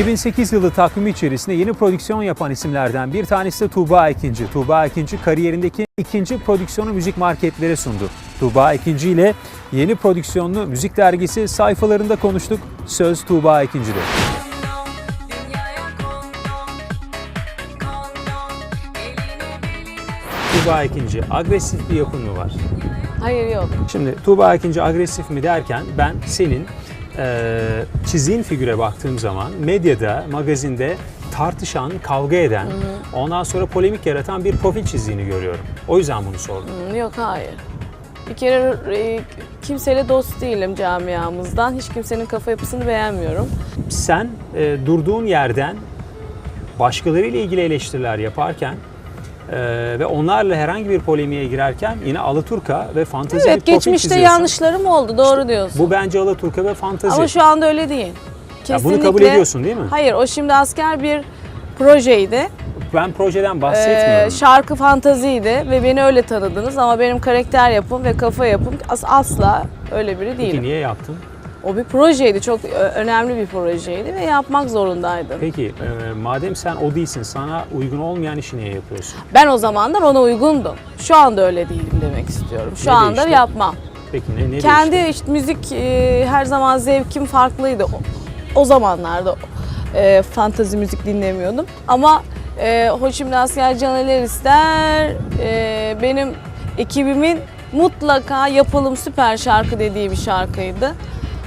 2008 yılı takvimi içerisinde yeni prodüksiyon yapan isimlerden bir tanesi de Tuğba Ekinci. Tuğba Ekinci kariyerindeki ikinci prodüksiyonu müzik marketlere sundu. Tuğba Ekinci ile yeni prodüksiyonlu müzik dergisi sayfalarında konuştuk. Söz Tuğba Ekinci'de. Tuğba Ekinci agresif bir yapın mı var? Hayır yok. Şimdi Tuğba Ekinci agresif mi derken ben senin eee çizdiğin figüre baktığım zaman medyada, magazinde tartışan, kavga eden, ondan sonra polemik yaratan bir profil çizdiğini görüyorum. O yüzden bunu sordum. Yok hayır. Bir kere e, kimseyle dost değilim camiamızdan. Hiç kimsenin kafa yapısını beğenmiyorum. Sen eee, durduğun yerden başkalarıyla ilgili eleştiriler yaparken eee, ve onlarla herhangi bir polemiğe girerken yine Alaturka ve fantezi bir Evet profil geçmişte çiziyorsun. yanlışlarım oldu doğru diyorsun. Bu bence Alaturka ve fantezi. Ama şu anda öyle değil. Ya Kesinlikle. bunu kabul ediyorsun değil mi? Hayır o şimdi asker bir projeydi. Ben projeden Ee, bahsetmiyorum. şarkı fantaziydi ve beni öyle tanıdınız ama benim karakter yapım ve kafa yapım as- asla öyle biri Peki değilim. niye yaptın? O bir projeydi, çok ö- önemli bir projeydi ve yapmak zorundaydım. Peki e, madem sen o değilsin, sana uygun olmayan işi niye yapıyorsun? Ben o zamanlar ona uygundum. Şu anda öyle değilim demek istiyorum. Şu Ne anda değişti? yapmam. Peki ne, ne Kendi değişti? işte müzik e, her zaman zevkim farklıydı. O, o zamanlarda e, fantazi müzik dinlemiyordum. Ama e, o şimdi asker caneler ister. e, benim ekibimin mutlaka yapalım süper şarkı dediği bir şarkıydı.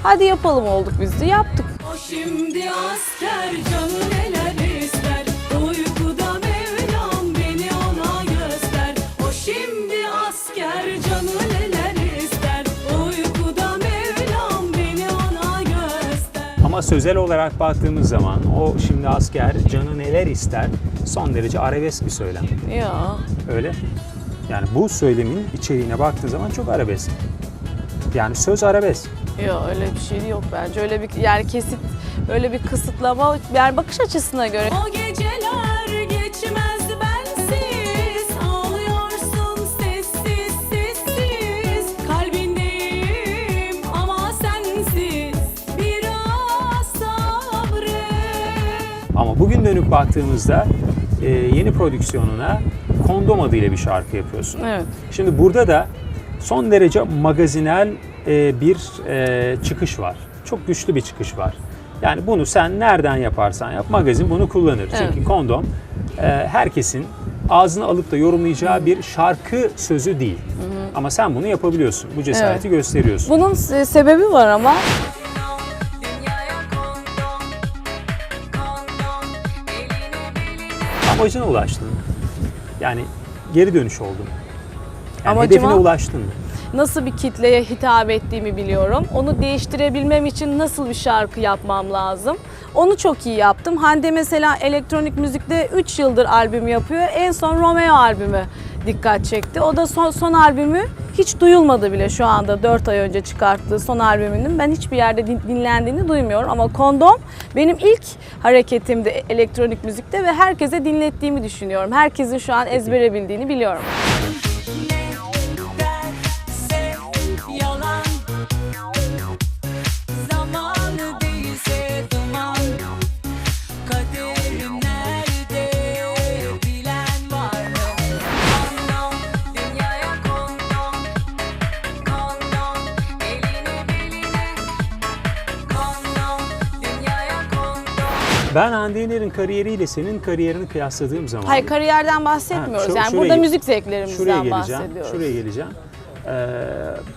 Hadi yapalım olduk biz de yaptık. O şimdi asker canı neler ister Uykuda Mevlam beni ona göster O şimdi asker canı neler ister Uykuda Mevlam beni ona göster Ama sözel olarak baktığımız zaman o şimdi asker canı neler ister son derece arabesk bir söylem. Ya Öyle. Yani bu söylemin içeriğine baktığın zaman çok arabesk. Yani söz arabesk. Yok öyle bir şey yok bence. Öyle bir yani kesit öyle bir kısıtlama yani bakış açısına göre. O geceler geçmez bensiz Ağlıyorsun sessiz sessiz Kalbindeyim ama sensiz Biraz sabret Ama bugün dönüp baktığımızda e, yeni prodüksiyonuna Kondom adıyla bir şarkı yapıyorsun. Evet. Şimdi burada da son derece magazinel e, bir e, çıkış var. Çok güçlü bir çıkış var. Yani bunu sen nereden yaparsan yap magazin bunu kullanır. Çünkü Evet. kondom e, herkesin ağzına alıp da yorumlayacağı bir şarkı sözü değil. Ama sen bunu yapabiliyorsun. Bu cesareti gösteriyorsun. Bunun se- sebebi var ama Amacına ulaştın. Yani geri dönüş oldun. Yani Amacıma- hedefine ulaştın mı? nasıl bir kitleye hitap ettiğimi biliyorum. Onu değiştirebilmem için nasıl bir şarkı yapmam lazım. Onu çok iyi yaptım. Hande mesela elektronik müzikte 3 yıldır albüm yapıyor. En son Romeo albümü dikkat çekti. O da son, son albümü hiç duyulmadı bile şu anda 4 ay önce çıkarttığı son albümünün. Ben hiçbir yerde din- dinlendiğini duymuyorum ama Kondom benim ilk hareketimdi elektronik müzikte ve herkese dinlettiğimi düşünüyorum. Herkesin şu an ezbere bildiğini biliyorum. Ben Hande Yener'in kariyeriyle senin kariyerini kıyasladığım zaman Hayır kariyerden bahsetmiyoruz. Ha, şu- yani şuraya- burada müzik şuraya zevklerimizden geleceğim. bahsediyoruz. Şuraya geleceğim. Ee,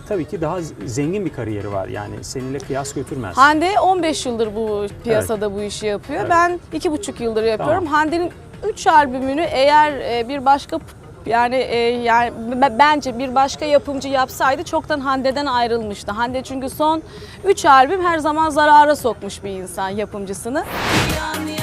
tabii ki daha zengin bir kariyeri var. Yani seninle kıyas götürmez. Hande 15 yıldır bu piyasada bu işi yapıyor. Evet. Ben 2,5 yıldır yapıyorum. Tamam. Hande'nin 3 albümünü eğer e, bir başka yani e, yani bence bir başka yapımcı yapsaydı çoktan Hande'den ayrılmıştı. Hande çünkü son 3 albüm her zaman zarara sokmuş bir insan yapımcısını. Yan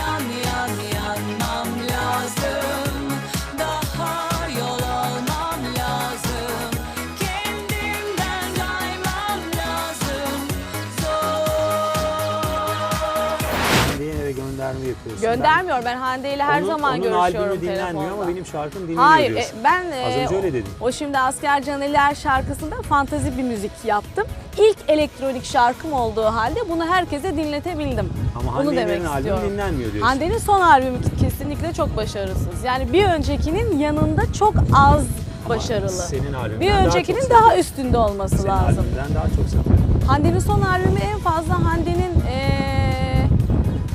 gönderme yapıyorsun. Göndermiyorum ben Hande ile her Onun- zaman onun görüşüyorum albümü dinlenmiyor telefonda. ama benim şarkım dinleniyor Hayır, e, diyorsun. ben Az e, önce öyle dedin. O şimdi Asker Caneler şarkısında fantazi bir müzik yaptım. ilk elektronik şarkım olduğu halde bunu herkese dinletebildim. Ama bunu demek albümü dinlenmiyor diyorsun. Hande'nin son albümü kesinlikle çok başarısız. Yani bir öncekinin yanında çok az başarılı. senin albümünden bir daha öncekinin satıyor. daha üstünde olması Senin lazım. albümünden daha çok satıyor. Hande'nin son albümü en fazla Hande'nin eee,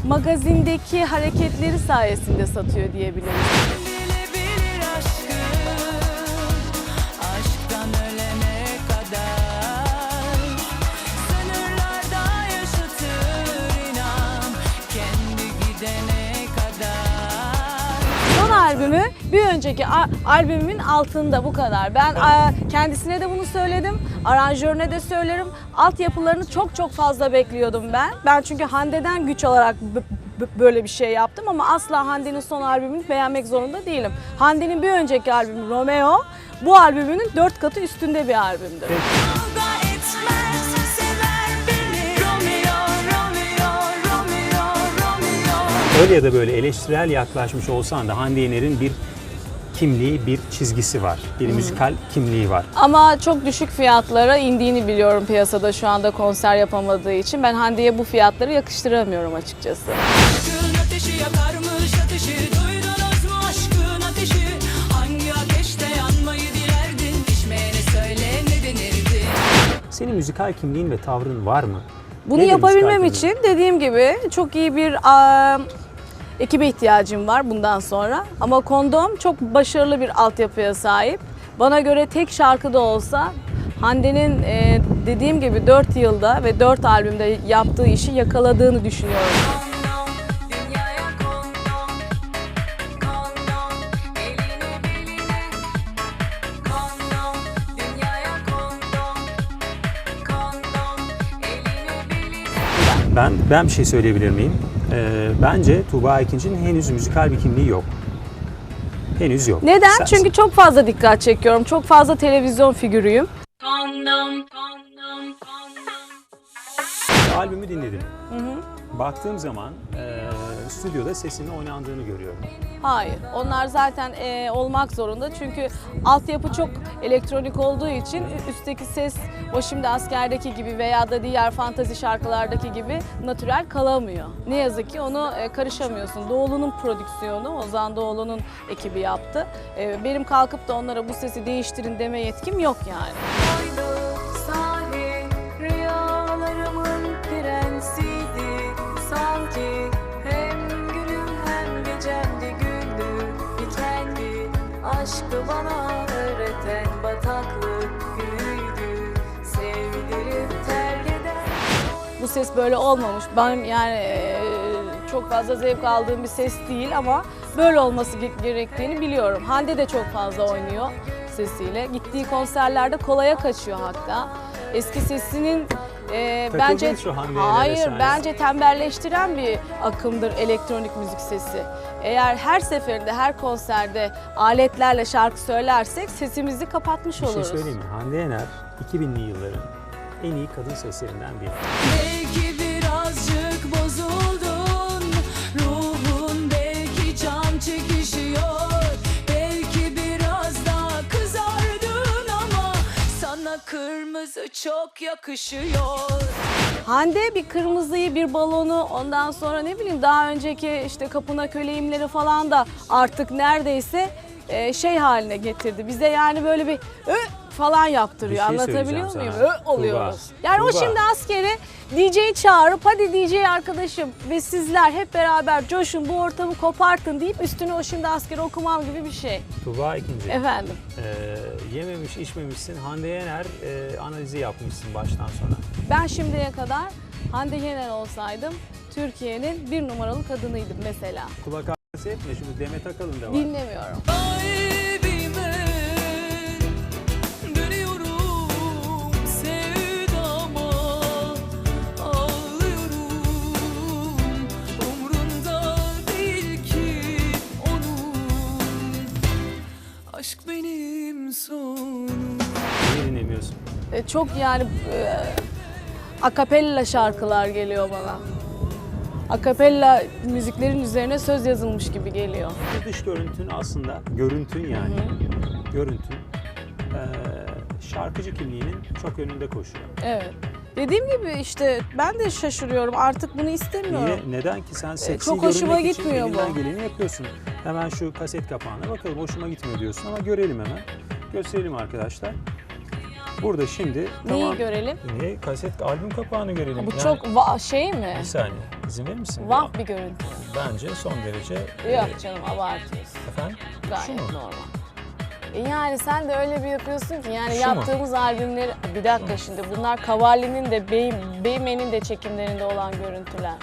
magazindeki hareketleri sayesinde satıyor diyebiliriz. Son albümü bir önceki albümümün altında bu kadar. Ben kendisine de bunu söyledim. Aranjörüne de söylerim. Altyapılarını çok çok fazla bekliyordum ben. Ben çünkü Hande'den güç b- böyle bir şey yaptım ama asla Hande'nin son albümünü beğenmek zorunda değilim. Hande'nin bir önceki albümü Romeo bu albümünün dört katı üstünde bir albümdür. Öyle ya da böyle eleştirel yaklaşmış olsan da Hande Yener'in bir kimliği, bir çizgisi var. Bir müzikal kimliği var. Ama çok düşük fiyatlara indiğini biliyorum piyasada şu anda konser yapamadığı için. Ben Hande'ye bu fiyatları yakıştıramıyorum açıkçası. Aşkın ateşi yakarmış ateşi Duydunuz mu aşkın ateşi Hangi ateşte yanmayı dilerdin Pişmeyene söyle ne denirdi Senin müzikal kimliğin ve tavrın var mı? Bunu Nedir yapabilmem için dediğim gibi çok iyi bir a, ekibe ihtiyacım var bundan sonra. Ama Kondom çok başarılı bir altyapıya sahip. Bana göre tek şarkı da olsa Hande'nin e, dediğim gibi 4 yılda ve 4 albümde yaptığı işi yakaladığını düşünüyorum. Kondom, dünyaya kondom Kondom, eline beline Kondom, dünyaya kondom Kondom, eline beline Ben ben bir şey söyleyebilir miyim? Ee, bence Tuğba Ekinç'in henüz müzikal bir kimliği yok. Henüz yok. Neden? Sen- Çünkü çok fazla dikkat çekiyorum. Çok fazla televizyon figürüyüm. Kondom, kondom, kondom albümü dinledim. Baktığım zaman e, stüdyoda sesinin oynandığını görüyorum. Hayır. Onlar zaten e, olmak zorunda. Çünkü altyapı çok elektronik olduğu için üstteki ses o şimdi askerdeki gibi veya da diğer fantazi şarkılardaki gibi natürel kalamıyor. Ne yazık ki onu e, karışamıyorsun. Doğulu'nun prodüksiyonu, Ozan Doğulu'nun ekibi yaptı. E, benim kalkıp da onlara bu sesi değiştirin deme yetkim yok yani. Oydu aşkı bana öğreten bataklık gülüydü sevdirim terk eder. bu ses böyle olmamış. Benim yani e, çok fazla zevk aldığım bir ses değil ama böyle olması ge- gerektiğini biliyorum. Hande de çok fazla oynuyor sesiyle. Gittiği konserlerde kolaya kaçıyor hatta. Eski sesinin e, Takıldın bence şu Hande hayır bence tembelleştiren bir akımdır elektronik müzik sesi. Eğer her seferinde her konserde aletlerle şarkı söylersek sesimizi kapatmış Bir şey oluruz. söyleyeyim mi? Hande Yener 2000'li yılların en iyi kadın seslerinden biri. Belki kırmızı çok yakışıyor Hande bir kırmızıyı, bir balonu, ondan sonra ne bileyim daha önceki işte kapına köleyimleri falan da artık neredeyse e, şey haline getirdi. Bize yani böyle bir falan yaptırıyor. Bir şey Anlatabiliyor muyum? sana. Ö oluyoruz. Tuğba, Yani o Tuğba. şimdi askeri DJ'yi çağırıp hadi DJ arkadaşım ve sizler hep beraber coşun bu ortamı kopartın deyip üstüne o şimdi askeri okumam gibi bir şey. Tuğba ikinci. Efendim. Ee, yememiş içmemişsin. Hande Yener e, analizi yapmışsın baştan sona. Ben şimdiye kadar Hande Yener olsaydım Türkiye'nin bir numaralı kadınıydım mesela. Kulak arkası etme şimdi Demet Akalın da var. Dinlemiyorum. Kalbime dinlemiyorsun? E, çok yani e, akapella şarkılar geliyor bana. Akapella müziklerin üzerine söz yazılmış gibi geliyor. Bu dış görüntün aslında görüntün yani. Görüntün. Ee, şarkıcı kimliğinin çok önünde koşuyor. Evet. Dediğim gibi işte ben de şaşırıyorum. Artık bunu istemiyorum. Niye? Neden ki sen seksi çok hoşuma görünmek için gitmiyor elinden bu. geleni yapıyorsun. Hemen şu kaset kapağına bakalım hoşuma gitmiyor diyorsun ama görelim hemen. Gösterelim arkadaşlar. Burada şimdi Neyi tamam. görelim? Niye? Kaset albüm kapağını görelim. Bu Yani- çok va- şey mi? Bir saniye. İzin verir misin? Vah bir görüntü. Bence son derece... Yok e, canım abartıyorsun. Efendim? Gayet mu? normal. E yani sen de öyle bir yapıyorsun ki yani Şu mu? yaptığımız albümleri bir dakika şimdi bunlar Cavalli'nin de Bey, Beymen'in de çekimlerinde olan görüntüler.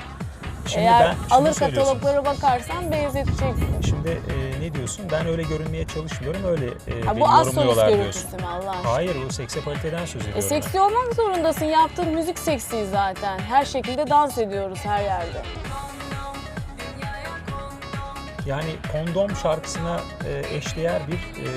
Şimdi Eğer ben- alır kataloglara bakarsan benzeteceksin. Şimdi e, ne diyorsun? Ben öyle görünmeye çalışmıyorum. Öyle e, Ha, beni bu az solist yorumluyorlar görüntüsü diyorsun. mü Allah aşkına? Hayır bu seksapaliteden söz ediyorum. E, seksi olmak zorundasın. Yaptığın müzik seksi zaten. Her şekilde dans ediyoruz her yerde. Yani kondom şarkısına e, eşdeğer bir e,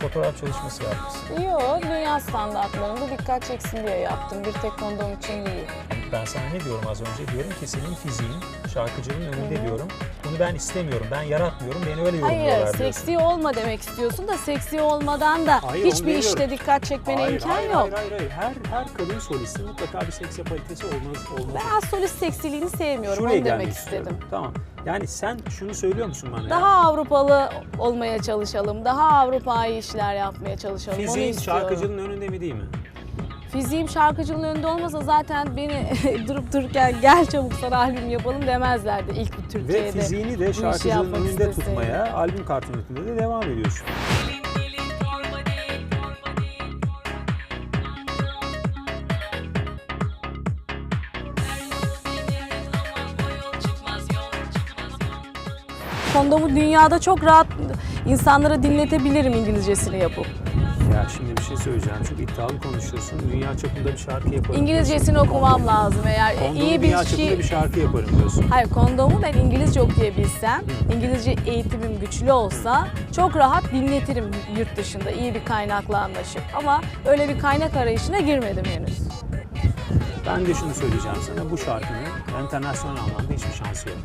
fotoğraf çalışması yapmışsın. Yok, dünya standartlarında dikkat çeksin diye yaptım. Bir tek kondom için değil. Ben sana ne diyorum az önce? Diyorum ki senin fiziğin şarkıcının önünde diyorum. Bunu ben istemiyorum. Ben yaratmıyorum. Beni öyle yorumluyorlar Hayır, diyorsun. seksi olma demek istiyorsun da seksi olmadan da Hayır, onu hiçbir demiyorum. işte dikkat çekmene Hayır, imkan hayır, yok. Hayır, hayır, hayır. Her, her kadın solistin mutlaka bir seksapalitesi olmaz. olmaz. Ben az solist seksiliğini sevmiyorum. Şuraya onu demek gelmek istedim. Tamam. Yani sen şunu söylüyor musun bana ya? Daha Avrupalı olmaya çalışalım. Daha Avrupa'yı işler yapmaya çalışalım. Onu Fiziğin istiyorum. şarkıcının önünde mi değil mi? Fiziğim şarkıcının önünde olmasa zaten beni durup dururken gel çabuk sana albüm yapalım demezlerdi ilk bir Türkiye'de. Ve fiziğini bu de şarkıcının önünde isteseydim. tutmaya, albüm kartonetinde de devam ediyorsun. Kondomu dünyada çok rahat insanlara dinletebilirim İngilizcesini yapıp. Şey söyleyeceğim. Çok iddialı konuşuyorsun. Dünya çapında bir şarkı yaparım. İngilizcesini diyorsun. okumam lazım eğer Kondomu iyi bir dünya çapında şey... bir şarkı yaparım diyorsun. Hayır kondomu ben İngilizce okuyabilsem, İngilizce eğitimim güçlü olsa çok rahat dinletirim yurt dışında iyi bir kaynakla anlaşıp. Ama öyle bir kaynak arayışına girmedim henüz. Ben de şunu söyleyeceğim sana. Bu şarkının internasyonel anlamda hiçbir şansı yok.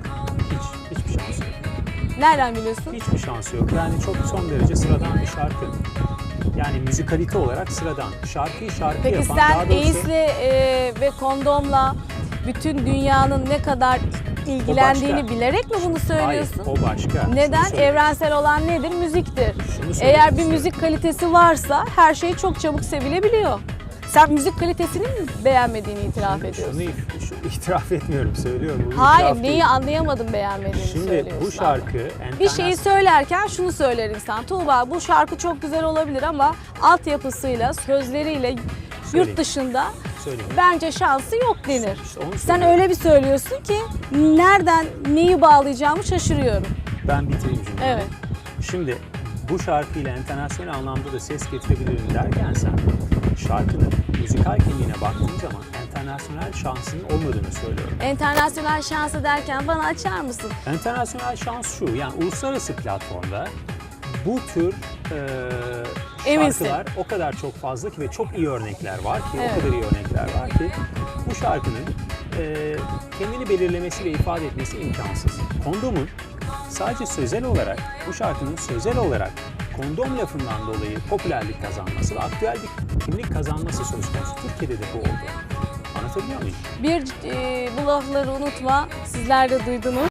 Hiç, hiçbir şansı yok. Nereden biliyorsun? Hiçbir şansı yok. Yani çok son derece sıradan bir şarkı. Yani müzikalite olarak sıradan. Şarkıyı şarkı Peki yapan, daha sen doğrusu AIDS e, ve kondomla bütün dünyanın ne kadar ilgilendiğini bilerek mi bunu söylüyorsun? Hayır, o başka. Neden? Evrensel olan nedir? Müziktir. Eğer bir müzik kalitesi varsa her şey çok çabuk sevilebiliyor. Sen müzik kalitesini mi beğenmediğini itiraf ediyorsun? Şunu şu, itiraf etmiyorum, söylüyorum. Bu Hayır, neyi değil. anlayamadım beğenmediğini Şimdi söylüyorsun. bu şarkı Bir şeyi enternas- söylerken şunu söyler insan. Tuğba bu şarkı çok güzel olabilir ama altyapısıyla, sözleriyle Söyleyeyim. yurt dışında Söyleyeyim. bence şansı yok denir. İşte Sen öyle bir söylüyorsun ki nereden neyi bağlayacağımı şaşırıyorum. Ben bitireyim cümleyi. Evet. Şimdi bu şarkıyla internasyonel anlamda da ses getirebilirim derken sen şarkının müzikal kimliğine baktığın zaman internasyonel şansının olmadığını söylüyorum. Internasyonel şansı derken bana açar mısın? Internasyonel şans şu, yani uluslararası platformda bu tür e, Eminsin. şarkılar o kadar çok fazla ki ve çok iyi örnekler var ki, Evet. o kadar iyi örnekler var ki bu şarkının e, kendini belirlemesi ve ifade etmesi imkansız. Kondomun sadece sözel olarak, bu şarkının sözel olarak kondom lafından dolayı popülerlik kazanması ve aktüel bir kimlik kazanması söz konusu. Türkiye'de de bu oldu. Anlatabiliyor muyum? Bir e, bu lafları unutma. Sizler de duydunuz.